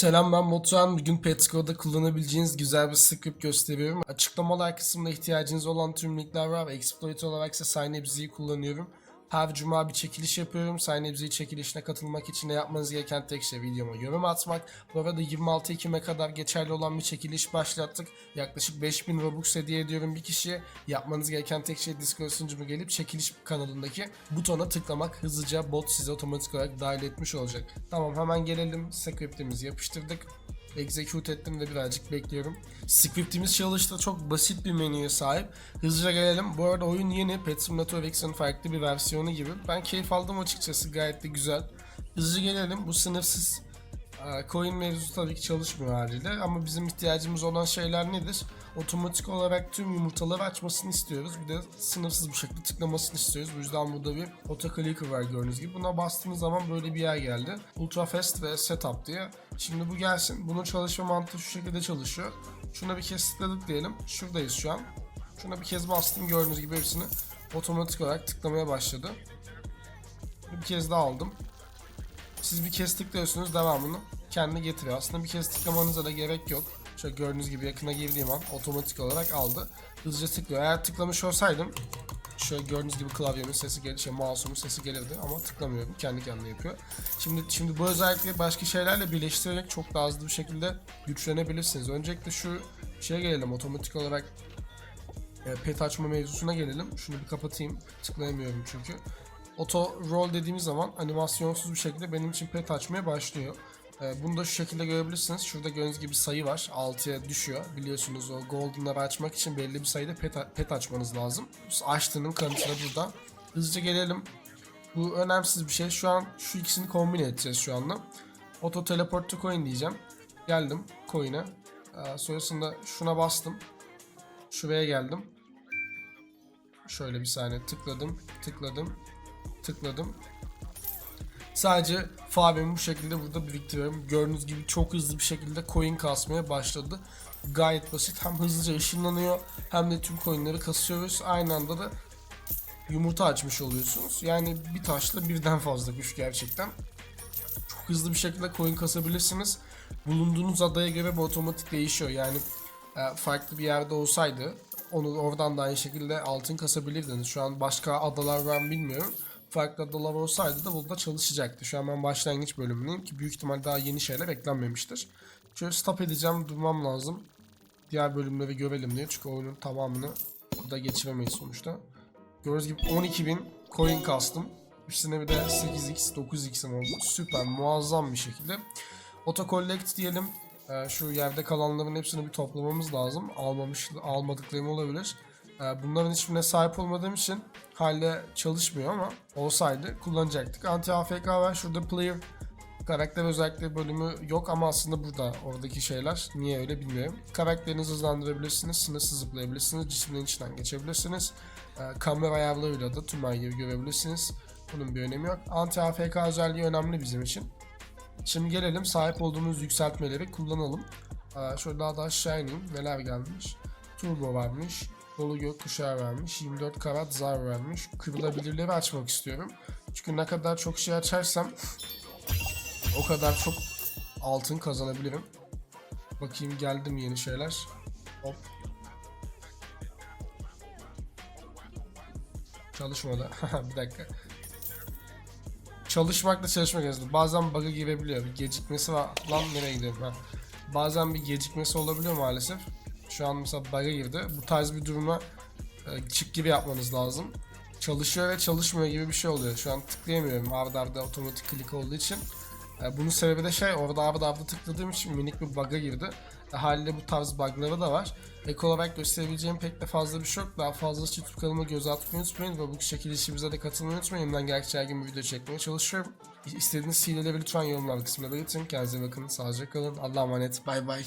Selam ben Batuhan. Bugün Petco'da kullanabileceğiniz güzel bir script gösteriyorum. Açıklamalar kısmında ihtiyacınız olan tüm linkler var ve exploit olarak ise Synapse'yi kullanıyorum. Her cuma bir çekiliş yapıyorum. Synapse'yi çekilişine katılmak için de yapmanız gereken tek şey videoma yorum atmak. Bu arada 26 Ekim'e kadar geçerli olan bir çekiliş başlattık. Yaklaşık 5000 Robux hediye ediyorum bir kişiye. Yapmanız gereken tek şey Discord sunucuma gelip çekiliş kanalındaki butona tıklamak. Hızlıca bot size otomatik olarak dahil etmiş olacak. Tamam hemen gelelim. Script'imizi yapıştırdık. Execute ettim de birazcık bekliyorum. Scriptimiz çalıştı. Çok basit bir menüye sahip. Hızlıca gelelim. Bu arada oyun yeni. Pet Simulator X'in farklı bir versiyonu gibi. Ben keyif aldım açıkçası. Gayet de güzel. Hızlıca gelelim. Bu sınıfsız e, coin mevzusu tabii ki çalışmıyor haliyle. Ama bizim ihtiyacımız olan şeyler nedir? Otomatik olarak tüm yumurtaları açmasını istiyoruz. Bir de sınırsız bir şekilde tıklamasını istiyoruz. Bu yüzden burada bir autoclicker var gördüğünüz gibi. Buna bastığınız zaman böyle bir yer geldi. Ultra fast ve setup diye. Şimdi bu gelsin. Bunun çalışma mantığı şu şekilde çalışıyor. Şuna bir kez tıkladık diyelim. Şuradayız şu an. Şuna bir kez bastım gördüğünüz gibi hepsini otomatik olarak tıklamaya başladı. Bir kez daha aldım. Siz bir kez tıklıyorsunuz devamını kendi getiriyor. Aslında bir kez tıklamanıza da gerek yok. Şöyle gördüğünüz gibi yakına girdiğim an otomatik olarak aldı. Hızlıca tıklıyor. Eğer tıklamış olsaydım şöyle gördüğünüz gibi klavyemin sesi gelir, şey mouse'umun sesi gelirdi ama tıklamıyorum. Kendi kendine yapıyor. Şimdi şimdi bu özellikleri başka şeylerle birleştirerek çok daha hızlı bir şekilde güçlenebilirsiniz. Öncelikle şu şeye gelelim otomatik olarak e, pet açma mevzusuna gelelim. Şunu bir kapatayım. Tıklayamıyorum çünkü. Auto roll dediğimiz zaman animasyonsuz bir şekilde benim için pet açmaya başlıyor. E, bunu da şu şekilde görebilirsiniz. Şurada gördüğünüz gibi sayı var. 6'ya düşüyor. Biliyorsunuz o golden'ları açmak için belli bir sayıda pet, pet açmanız lazım. Açtığının kanıtı da burada. Hızlıca gelelim. Bu önemsiz bir şey. Şu an şu ikisini kombine edeceğiz şu anda. Auto teleport to coin diyeceğim. Geldim coin'e. E, sonrasında şuna bastım. Şuraya geldim. Şöyle bir saniye tıkladım, tıkladım, tıkladım. Sadece Fabian'ı bu şekilde burada biriktiriyorum. Gördüğünüz gibi çok hızlı bir şekilde coin kasmaya başladı. Gayet basit. Hem hızlıca ışınlanıyor hem de tüm coinleri kasıyoruz. Aynı anda da yumurta açmış oluyorsunuz. Yani bir taşla birden fazla güç gerçekten. Çok hızlı bir şekilde coin kasabilirsiniz. Bulunduğunuz adaya göre bu otomatik değişiyor. Yani e, farklı bir yerde olsaydı onu oradan da aynı şekilde altın kasabilirdiniz. Şu an başka adalar var bilmiyorum. Farklı adalar olsaydı da burada çalışacaktı. Şu an ben başlangıç bölümündeyim ki büyük ihtimal daha yeni şeyler eklenmemiştir. Şöyle stop edeceğim, durmam lazım. Diğer bölümleri görelim diye. Çünkü oyunun tamamını burada geçiremeyiz sonuçta. Gördüğünüz gibi 12.000 coin kastım. Üstüne bir de 8x, 9x'im oldu. Süper, muazzam bir şekilde. Auto collect diyelim. Ee, şu yerde kalanların hepsini bir toplamamız lazım. Almamış, almadıklarım olabilir. Ee, bunların hiçbirine sahip olmadığım için hala çalışmıyor ama olsaydı kullanacaktık. Anti AFK var. Şurada player karakter özellikleri bölümü yok ama aslında burada oradaki şeyler. Niye öyle bilmiyorum. Karakterinizi hızlandırabilirsiniz, sınırsız zıplayabilirsiniz, cisimlerin içinden geçebilirsiniz. Ee, kamera ayarlarıyla da tüm her görebilirsiniz. Bunun bir önemi yok. Anti AFK özelliği önemli bizim için. Şimdi gelelim sahip olduğumuz yükseltmeleri kullanalım. Aa, şöyle daha da aşağı ineyim. Neler gelmiş? Turbo vermiş. Dolu gökkuşağı vermiş. 24 karat zar vermiş. Kırılabilirleri açmak istiyorum. Çünkü ne kadar çok şey açarsam o kadar çok altın kazanabilirim. Bakayım geldi mi yeni şeyler. Hop. Çalışmadı. bir dakika çalışmakla çalışmak arasında bazen bug'a girebiliyor. Bir gecikmesi var. Lan nereye gidiyorum ha. Bazen bir gecikmesi olabiliyor maalesef. Şu an mesela bug'a girdi. Bu tarz bir duruma e, çık gibi yapmanız lazım. Çalışıyor ve çalışmıyor gibi bir şey oluyor. Şu an tıklayamıyorum arda arda otomatik klik olduğu için. E, bunun sebebi de şey orada arda arda tıkladığım için minik bir bug'a girdi. E, haliyle bu tarz bug'ları da var. Ek olarak gösterebileceğim pek de fazla bir şey yok. Daha fazlası YouTube kanalıma göz atmayı unutmayın. Ve bu şekilde işimize de katılmayı unutmayın. Elimden geldikçe her gün bir video çekmeye çalışıyorum. İstediğiniz hileleri lütfen yorumlar kısmına belirtin. Kendinize bakın. Sağlıcakla kalın. Allah'a emanet. Bay bay.